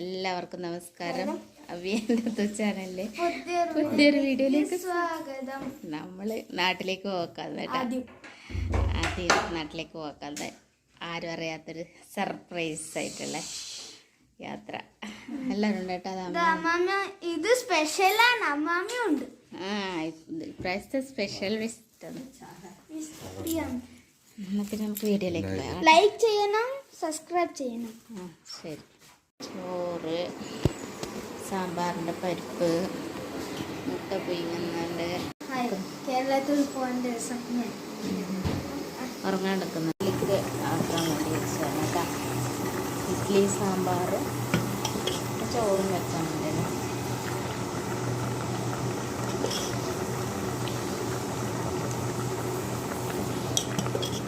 എല്ലാവർക്കും നമസ്കാരം. അവിയന്റെ ചാനലിലെ പുതിയൊരു വീഡിയോയിലേക്ക് സ്വാഗതം. നമ്മൾ നാട്ടിലേക്ക് പോക്കാതെ ആദ്യം. നാട്ടിലേക്ക് പോക്കാതെ ആരും അറിയാത്തൊരു സർപ്രൈസ് ആയിട്ടുള്ള യാത്ര. എല്ലാവരും ഉണ്ട് കേട്ടോ ഇത് സ്പെഷ്യലാണ് അമ്മാമ്മ ഉണ്ട്. ആ ഇത് ഇപ്രാവശ്യത്തെ സ്പെഷ്യൽ വിസിറ്റാണ് പിന്നെ നമുക്ക് വീഡിയോയിലേക്ക് ലൈക്ക് ചെയ്യണം സബ്സ്ക്രൈബ് ചെയ്യണം. ആ ശരി. ചോറ് സാമ്പാറിന്റെ പരിപ്പ് മുട്ട പുഴുങ്ങുന്നുണ്ട്. കേരളത്തിൽ പോകേണ്ട ദിവസം ഉറങ്ങാൻ എടുക്കുന്ന ഇഡ്ഡലിക്ക് ആക്കാൻ വേണ്ടി വെച്ചാൽ കേട്ടോ. ഇഡ്ഡലി സാമ്പാർ ചോറും വെക്കാൻ വേണ്ടി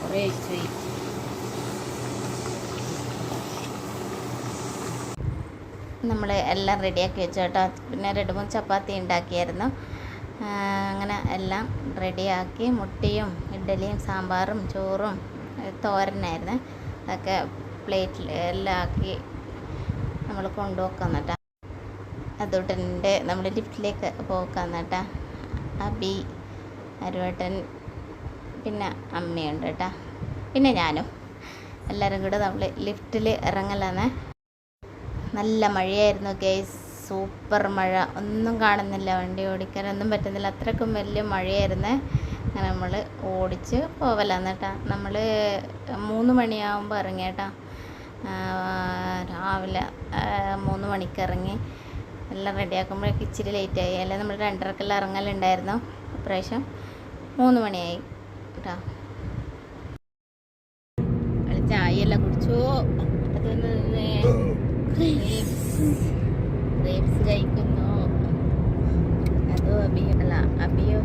കുറേ ഒഴിച്ചു പോയി നമ്മൾ എല്ലാം റെഡിയാക്കി വെച്ചു കേട്ടോ. പിന്നെ രണ്ട് മൂന്ന് ചപ്പാത്തി ഉണ്ടാക്കിയായിരുന്നു. അങ്ങനെ എല്ലാം റെഡിയാക്കി മുട്ടയും ഇഡ്ഡലിയും സാമ്പാറും ചോറും തോരനായിരുന്നു. അതൊക്കെ പ്ലേറ്റിൽ എല്ലാം ആക്കി നമ്മൾ കൊണ്ടുപോക്കാൻ കേട്ടോ. അതോട്ടെ നമ്മൾ ലിഫ്റ്റിലേക്ക് പോക്കാൻ കേട്ടോ. അബി അരുവേട്ടൻ പിന്നെ അമ്മയുണ്ട് കേട്ടോ. പിന്നെ ഞാനും. എല്ലാവരും കൂടെ നമ്മൾ ലിഫ്റ്റിൽ ഇറങ്ങലാന്നേ. നല്ല മഴയായിരുന്നു ഗൈസ് സൂപ്പർ മഴ. ഒന്നും കാണുന്നില്ല വണ്ടി ഓടിക്കാനൊന്നും പറ്റുന്നില്ല. അത്രക്കും വലിയ മഴയായിരുന്നേ. അങ്ങനെ നമ്മൾ ഓടിച്ച് പോവലാന്ന് കേട്ടാ. നമ്മൾ മൂന്ന് മണിയാകുമ്പോൾ ഇറങ്ങി കേട്ടാ. രാവിലെ മൂന്ന് മണിക്ക് ഇറങ്ങി. എല്ലാം റെഡിയാക്കുമ്പോഴേക്ക് ഇച്ചിരി ലേറ്റായി അല്ലെങ്കിൽ നമ്മൾ രണ്ടരക്കെല്ലാം ഇറങ്ങലുണ്ടായിരുന്നു. ഇപ്രാവശ്യം മൂന്ന് മണിയായി കേട്ടോ. ചായയെല്ലാം കുടിച്ചു? അതൊന്ന് ഗ്രേപ്സ് കഴിക്കുന്നു. അതോ അബിയോ? അല്ല അബിയോ?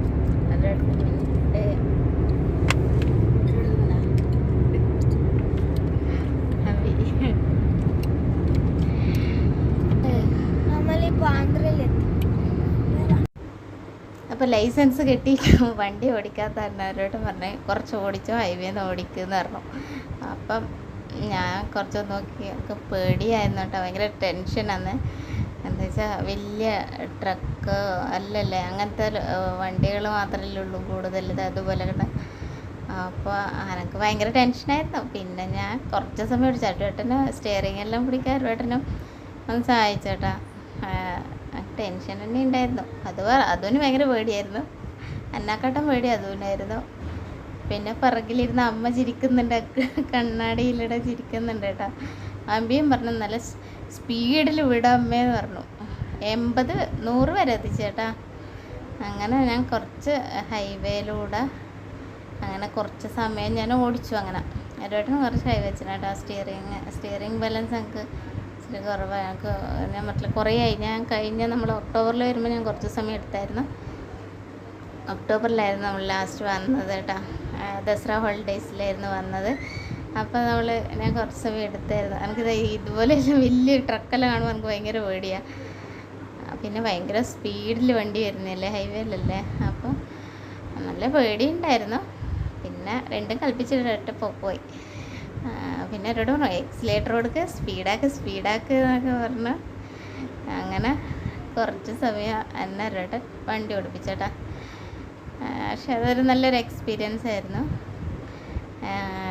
ആന്ധ്രയിലെത്തി അപ്പോൾ ലൈസൻസ് കിട്ടി വണ്ടി ഓടിക്കാത്ത അവരോട് പറഞ്ഞു കുറച്ച് ഓടിച്ചോ ഹൈവേന്ന് ഓടിക്കുമെന്ന് പറഞ്ഞു. അപ്പം ഞാൻ കുറച്ച് നോക്കി ഒക്കെ പേടിയായിരുന്നു കേട്ടോ ഭയങ്കര ടെൻഷനാണ് എന്താ വെച്ചാൽ വലിയ ട്രക്ക് അല്ലല്ലേ അങ്ങനത്തെ വണ്ടികൾ മാത്രമല്ലേ ഉള്ളൂ കൂടുതൽ അതുപോലെ കണ്ട അപ്പോൾ എനിക്ക് ഭയങ്കര ടെൻഷനായിരുന്നു പിന്നെ ഞാൻ കുറച്ച് സമയം പിടിച്ചു. ചേട്ടന് സ്റ്റിയറിംഗ് എല്ലാം പിടിക്കാൻ ചേട്ടനും ഒന്ന് സഹായിച്ചേട്ടാ ടെൻഷൻ തന്നെ ഉണ്ടായിരുന്നു. അത് അതും ഭയങ്കര പേടിയായിരുന്നു. എന്നെക്കാട്ടും പേടി അതുവിനായിരുന്നു പിന്നെ പിറകിലിരുന്ന് അമ്മ ചിരിക്കുന്നുണ്ട്. കണ്ണാടിയിലൂടെ ചിരിക്കുന്നുണ്ട് കേട്ടോ. അമ്പിയും പറഞ്ഞു നല്ല സ്പീഡിൽ വിടാം അമ്മയെന്ന് പറഞ്ഞു. എൺപത് നൂറ് വരെ എത്തിച്ചേട്ടാ അങ്ങനെ ഞാൻ കുറച്ച് ഹൈവേയിലൂടെ അങ്ങനെ കുറച്ച് സമയം ഞാൻ ഓടിച്ചു അങ്ങനെ. ഒരുവട്ടം കുറച്ച് കൈ കേട്ടോ. സ്റ്റിയറിങ് സ്റ്റിയറിങ് ബാലൻസ് ഞങ്ങൾക്ക് ഇച്ചിരി കുറവാണ് ഞങ്ങൾക്ക് ഞാൻ മറ്റുള്ള കുറേ ആയി. ഞാൻ കഴിഞ്ഞ നമ്മൾ ഒക്ടോബറിൽ വരുമ്പോൾ ഞാൻ കുറച്ച് സമയം എടുത്തായിരുന്നു. ഒക്ടോബറിലായിരുന്നു നമ്മൾ ലാസ്റ്റ് വന്നത് കേട്ടോ. ദസറ ഹോളിഡേയ്സിലായിരുന്നു വന്നത്. അപ്പോൾ നമ്മൾ ഞാൻ കുറച്ച് സമയം എടുത്തായിരുന്നു. എനിക്കിത് ഇതുപോലെ വലിയ ട്രക്കെല്ലാം കാണുമ്പോൾ എനിക്ക് ഭയങ്കര പേടിയാണ് പിന്നെ ഭയങ്കര സ്പീഡിൽ വണ്ടി വരുന്നില്ലേ ഹൈവേയിലല്ലേ അപ്പോൾ നല്ല പേടി ഉണ്ടായിരുന്നു പിന്നെ രണ്ടും കൽപ്പിച്ചിട്ട് പോയി. പിന്നെ അവരോട് എക്സിലേറ്റർ കൊടുക്ക് സ്പീഡാക്ക് സ്പീഡാക്ക് എന്നൊക്കെ പറഞ്ഞു. അങ്ങനെ കുറച്ച് സമയം എന്നെ അവരോട് വണ്ടി ഓടിപ്പിച്ചേട്ടാ. പക്ഷെ അതൊരു നല്ലൊരു എക്സ്പീരിയൻസ് ആയിരുന്നു.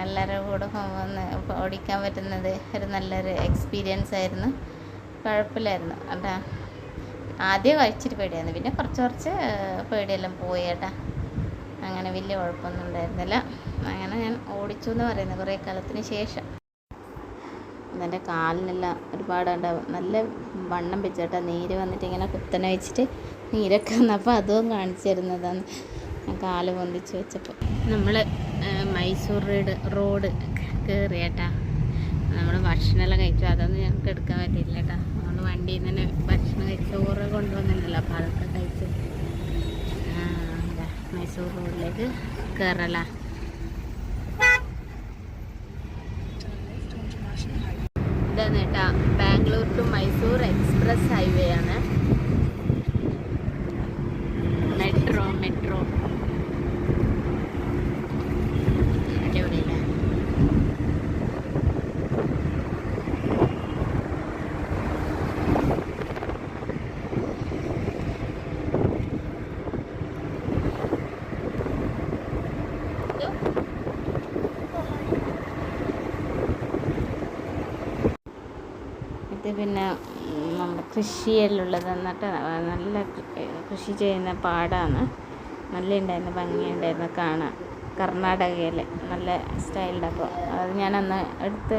എല്ലാവരുടെ കൂടെ പോകുന്ന ഓടിക്കാൻ പറ്റുന്നത് ഒരു നല്ലൊരു എക്സ്പീരിയൻസ് ആയിരുന്നു. കുഴപ്പമില്ലായിരുന്നു. അതാ ആദ്യം കഴിച്ചിട്ട് പേടിയായിരുന്നു. പിന്നെ കുറച്ച് കുറച്ച് പേടിയെല്ലാം പോയി കേട്ടാ അങ്ങനെ വലിയ കുഴപ്പമൊന്നും ഉണ്ടായിരുന്നില്ല. അങ്ങനെ ഞാൻ ഓടിച്ചു എന്ന് പറയുന്നത് കുറേ കാലത്തിന് ശേഷം. എന്റെ കാലിനെല്ലാം ഒരുപാട് ഉണ്ടാവും നല്ല വണ്ണം വെച്ചേട്ടാ നീര് വന്നിട്ട് ഇങ്ങനെ കുത്തനെ വെച്ചിട്ട് നീരൊക്കെ വന്നപ്പോൾ അതും കാണിച്ചു തരുന്നതാണ്. കാൽ പൊന്തിച്ച് വെച്ചപ്പോൾ നമ്മൾ മൈസൂർ റോഡ് റോഡ് കയറിയേട്ടാ നമ്മൾ ഭക്ഷണമെല്ലാം കഴിച്ചു. അതൊന്നും ഞങ്ങൾക്ക് എടുക്കാൻ പറ്റിയില്ല കേട്ടോ നമ്മൾ വണ്ടിയിൽ നിന്ന് തന്നെ ഭക്ഷണം കഴിച്ച് ചോറ് കൊണ്ടുവന്നിട്ടുണ്ടല്ലോ അപ്പോൾ അതൊക്കെ കഴിച്ച് മൈസൂർ റോഡിലേക്ക് കയറല ഇതാണ് കേട്ടാ Bangalore to Mysore express highway ആണ് പിന്നെ നമ്മുടെ കൃഷിയെല്ലുള്ളത് എന്നിട്ട് നല്ല കൃഷി ചെയ്യുന്ന പാടാണ്. നല്ല ഉണ്ടായിരുന്നു ഭംഗിയുണ്ടായിരുന്നു കാണാൻ കർണാടകയിൽ നല്ല സ്റ്റൈലിൽ അപ്പോൾ അത് ഞാനന്ന് എടുത്ത്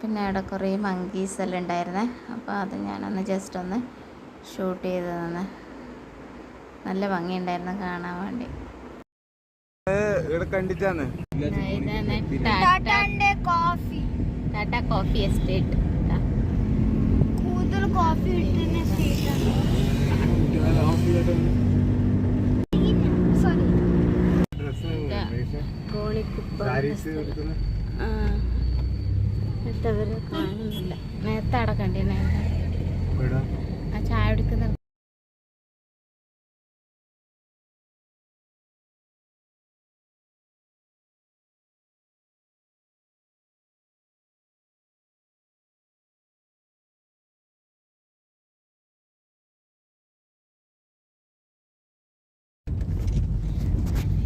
പിന്നെ അവിടെ കുറേ മങ്കീസ് എല്ലാം ഉണ്ടായിരുന്നേ. അപ്പോൾ അത് ഞാനൊന്ന് ജസ്റ്റ് ഒന്ന് ഷൂട്ട് ചെയ്ത് തന്നെ നല്ല ഭംഗിയുണ്ടായിരുന്നു കാണാൻ വേണ്ടി. ടാറ്റ കോഫി എസ്റ്റേറ്റ് കൂടുതൽ കോഫി കിട്ടുന്ന സ്റ്റേറ്റാണ് മറ്റവര് കാണുന്നില്ല നേരത്തെ. അവിടെ കണ്ടിരുന്നു ആ ചായ കുടിക്കുന്ന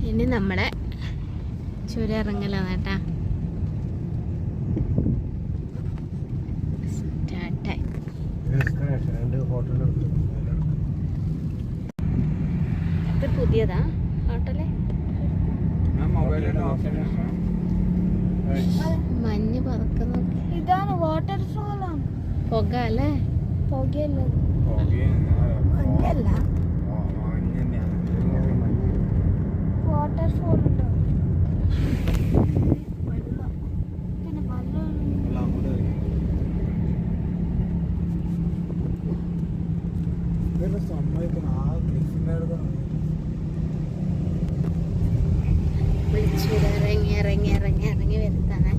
ഇനി നമ്മുടെ ചുരം ഇറങ്ങലാണ് കേട്ടാ സ്റ്റാർട്ടായി. ഇത് പുതിയതാ ഹോട്ടൽ? മഞ്ഞ് പറക്കുന്നു. ഇതാണ് വാട്ടർ ഫോളാണ് പുക അല്ലേ? പുകയല്ലേ? മഞ്ഞല്ല. വാട്ടർഫോൾ ഉണ്ടോ ഇറങ്ങി ഇറങ്ങി ഇറങ്ങി ഇറങ്ങി വരുത്താണ്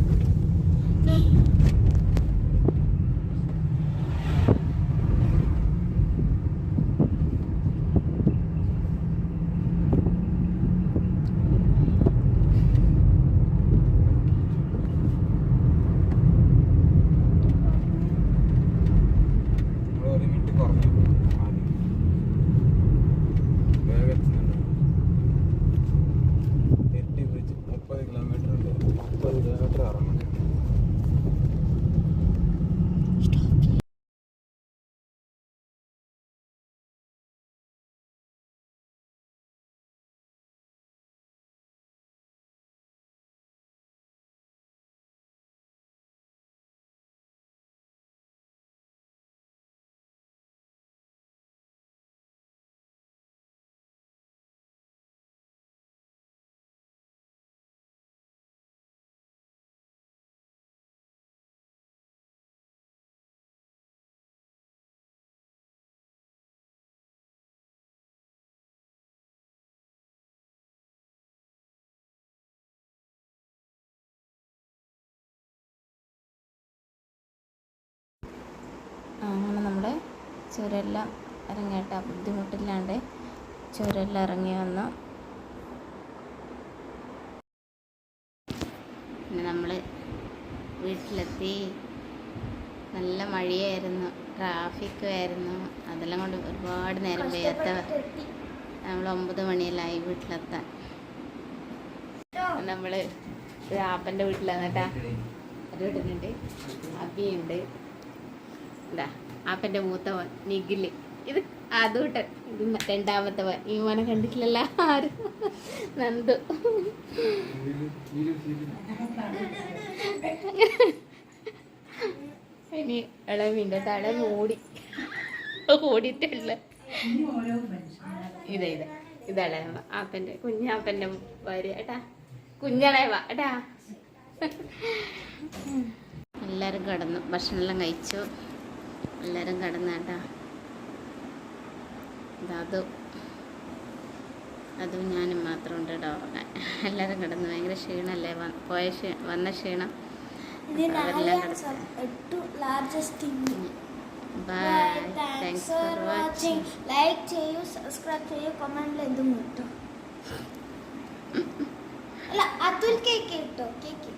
അങ്ങനെ നമ്മുടെ ചുരെല്ലാം ഇറങ്ങിയിട്ട് ബുദ്ധിമുട്ടില്ലാണ്ട് ചുരെല്ലാം ഇറങ്ങി വന്നു. പിന്നെ നമ്മൾ വീട്ടിലെത്തി. നല്ല മഴയായിരുന്നു. ട്രാഫിക്കുമായിരുന്നു അതെല്ലാം കൊണ്ട് ഒരുപാട് നേരം വേത്ത നമ്മൾ ഒമ്പത് മണിയെല്ലാം ആയി വീട്ടിലെത്താൻ. നമ്മൾ ആപ്പന്റെ വീട്ടിലാണ് കേട്ടാ. വീട്ടിലുണ്ട് അബിയുണ്ട്. എന്താ ആപ്പന്റെ മൂത്തവൻ നിഖിൽ. ഇത് അതൂട്ടൻ ഇത് രണ്ടാമത്തവൻ. രണ്ടാമത്തെ വൻ ഈ മോനെ കണ്ടിട്ടില്ല ആരും. നന്ദു. ഇനി ഇളവിന്റെ തല മൂടി. ഓടിയിട്ടുള്ള ഇതാ ഇത്. ഇതളയവ ആപ്പന്റെ കുഞ്ഞാപ്പന്റെ ഭാര്യ. ഏട്ടാ കുഞ്ഞളയവ. ഏട്ടാ. എല്ലാവരും കിടന്നു. ഭക്ഷണമെല്ലാം കഴിച്ചു. എല്ലാവരും കിടന്നു കേട്ടാ ഇതതു അതും ഞാനും മാത്രം ഉണ്ട് കേട്ടോ എല്ലാവരും കിടന്നു. ഭയങ്കര ക്ഷീണമല്ലേ പോയ ക്ഷീ വന്ന ക്ഷീണം. Bye thanks for watching like ചെയ്യൂ സബ്സ്ക്രൈബ് ചെയ്യൂ കമന്റിൽ എന്തും കിട്ടും. അല്ല അതുൽ കേക്ക് കിട്ടും.